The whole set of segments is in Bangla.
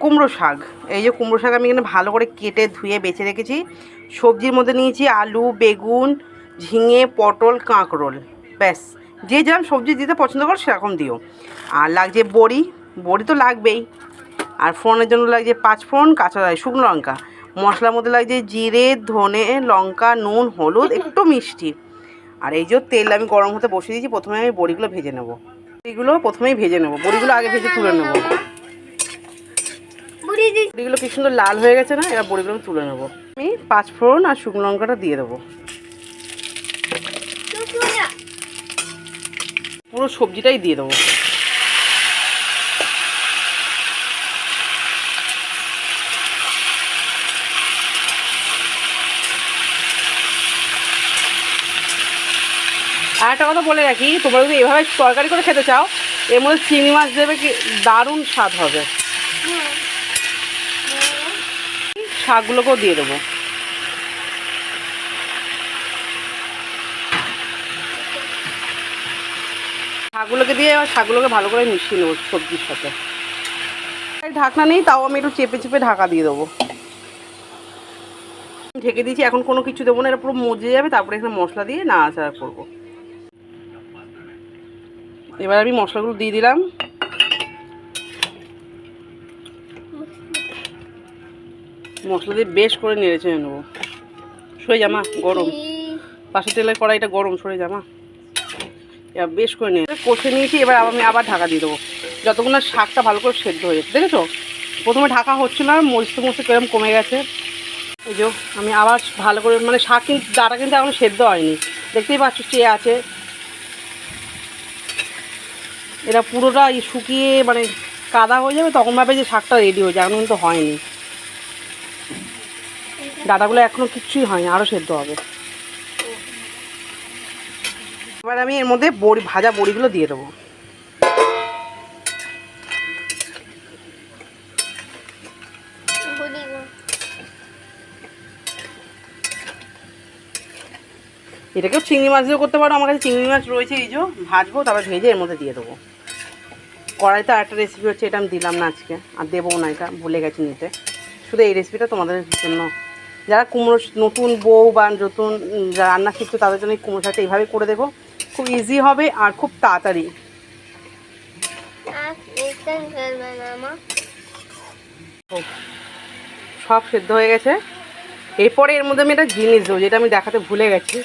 কুমড়ো শাক। এই যে কুমড়ো শাক আমি এখানে ভালো করে কেটে ধুয়ে বেছে রেখেছি। সবজির মধ্যে নিয়েছি আলু, বেগুন, ঝিঙে, পটল, কাঁকরোল। ব্যাস। যে যেরকম সবজি দিতে পছন্দ করো, সেরকম দিও। আর লাগছে বড়ি। বড়ি তো লাগবেই। আর ফোড়নের জন্য লাগছে পাঁচ ফোড়ন, কাঁচা শুকনো লঙ্কা। মশলার মধ্যে লাগছে জিরে, ধনে, লঙ্কা, নুন, হলুদ, একটু মিষ্টি। আর এই যে তেল আমি গরম হতে বসিয়ে দিয়েছি, প্রথমে আমি বড়িগুলো ভেজে নেব। বড়িগুলো প্রথমেই ভেজে নেব। বড়িগুলো আগে ভেজে তুলে নেব। বড়িগুলো কি সুন্দর লাল হয়ে গেছে না, এবার বড়িগুলো তুলে নেব। আমি পাঁচ ফোড়ন আর শুকনো লঙ্কাটা দিয়ে দেবো। পুরো সবজিটাই দিয়ে দেবো। আর একটা কথা বলে রাখি, তোমরা যদি এভাবে তরকারি করে খেতে চাও, এর মধ্যে চিংড়ি মাছ দেবে কি দারুণ স্বাদ হবে। শাকগুলোকেও দিয়ে দেবো। শাকগুলোকে দিয়ে শাকগুলোকে ভালো করে মিশিয়ে নেব সবজির সাথে। ঢাকনা নেই, তাও আমি একটু চেপে চেপে ঢাকা দিয়ে দেবো। ঢেকে দিয়েছি, এখন কোনো কিছু দেবো না, এটা পুরো মজে যাবে, তারপরে এখানে মশলা দিয়ে নাড়াচাড়া করব। এবার আমি মশলাগুলো দিয়ে দিলাম। মশলা দিয়ে বেশ করে নেড়ে চেড়ে নেব। সরে জামা গরম। পাশে তেলের কড়াইটা গরম সরে জামা এবার বেশ করে নিয়ে কষে নিয়েছি এবার আমি আবার ঢাকা দিয়ে দেবো। যতক্ষণ না শাকটা ভালো করে সেদ্ধ হয়ে যাচ্ছে দেখেছ? প্রথমে ঢাকা হচ্ছিল না মরিচ মরিচ কেরম কমে গেছে। এই যে আমি আবার ভালো করে মানে শাক কিন্তু ডাটা কিন্তু এখন সেদ্ধ হয়নি। দেখতেই পাচ্ছ চেয়ে আছে। এটা পুরোটা শুকিয়ে মানে কাদা হয়ে যাবে তখন ভাবে যে শাকটা রেডি হয়ে যায় এখন কিন্তু হয়নি। ডাটাগুলো এখনও কিচ্ছুই হয়নি আরও সেদ্ধ হবে। এবার আমি এর মধ্যে বড়ি ভাজা বড়িগুলো দিয়ে দেবো। এটাকেও চিংড়ি মাছ দিয়েও করতে পারো আমার কাছে চিংড়ি মাছ রয়েছে এই যে ভাজবো তারপর ভেজে এর মধ্যে দিয়ে দেবো। কড়াইতে একটা রেসিপি হচ্ছে এটা আমি দিলাম না আজকে আর দেবো না এটা ভুলে গেছি নিতে। শুধু এই রেসিপিটা তোমাদের জন্য যারা কুমড়ো নতুন বউ বা নতুন যারা রান্না শিখছো তাদের জন্য কুমড়ো শাকটা এইভাবে করে দেবো। খুব ইজি হবে আর খুব তাড়াতাড়ি। সব সেদ্ধ হয়ে গেছে। এরপরে এর মধ্যে আমি একটা জিনিস দেবো যেটা আমি দেখাতে ভুলে গেছি।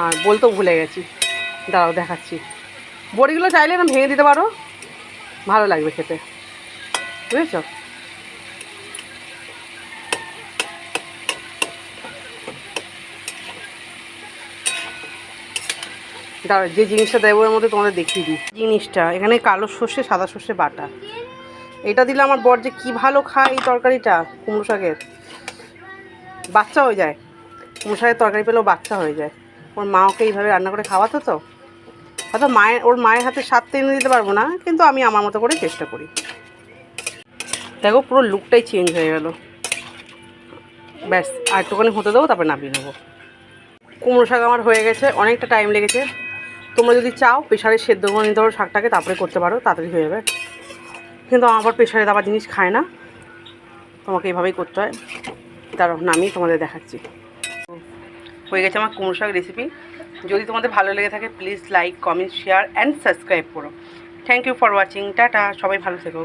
আর বলতেও ভুলে গেছি। দাঁড়াও দেখাচ্ছি। বড়িগুলো চাইলে না ভেঙে দিতে পারো। ভালো লাগবে খেতে। বুঝেছ? যে জিনিসটা দেবো এর মধ্যে তোমাদের দেখিয়ে দিই। জিনিসটা, এখানে কালো সর্ষে, সাদা সর্ষে বাটা। এটা দিলে আমার বর যে কী ভালো খায় এই তরকারিটা, কুমড়ো শাকের। বাচ্চা হয়ে যায়। কুমড়ো শাকের তরকারি পেলেও বাচ্চা হয়ে যায়। ওর মা ওকে এইভাবে রান্না করে খাওয়াতো তো। হয়তো মায়ের, ওর মায়ের হাতে স্বাদ এনে দিতে পারব না, কিন্তু আমি আমার মতো করে চেষ্টা করি। দেখো পুরো লুকটাই চেঞ্জ হয়ে গেল। ব্যাস, আর একটুখানি হতে দেবো, তারপরে নামিয়ে নেব। কুমড়ো শাক আমার হয়ে গেছে, অনেকটা টাইম লেগেছে। তোমরা যদি চাও প্রেশারে সেদ্ধ করে নিতে পারো শাকটাকে, তারপরে করতে পারো, তাড়াতাড়ি হয়ে যাবে। কিন্তু আমার আবার প্রেশারে দাবার জিনিস খায় না। তোমাকে এইভাবেই করতে হয়। তার নামই তোমাদের দেখাচ্ছি। হয়ে গেছে আমার কুমড়ো শাক রেসিপি যদি তোমাদের ভালো লেগে থাকে please like comment share and subscribe করো। Thank you for watching tata, সবাই ভালো থেকো।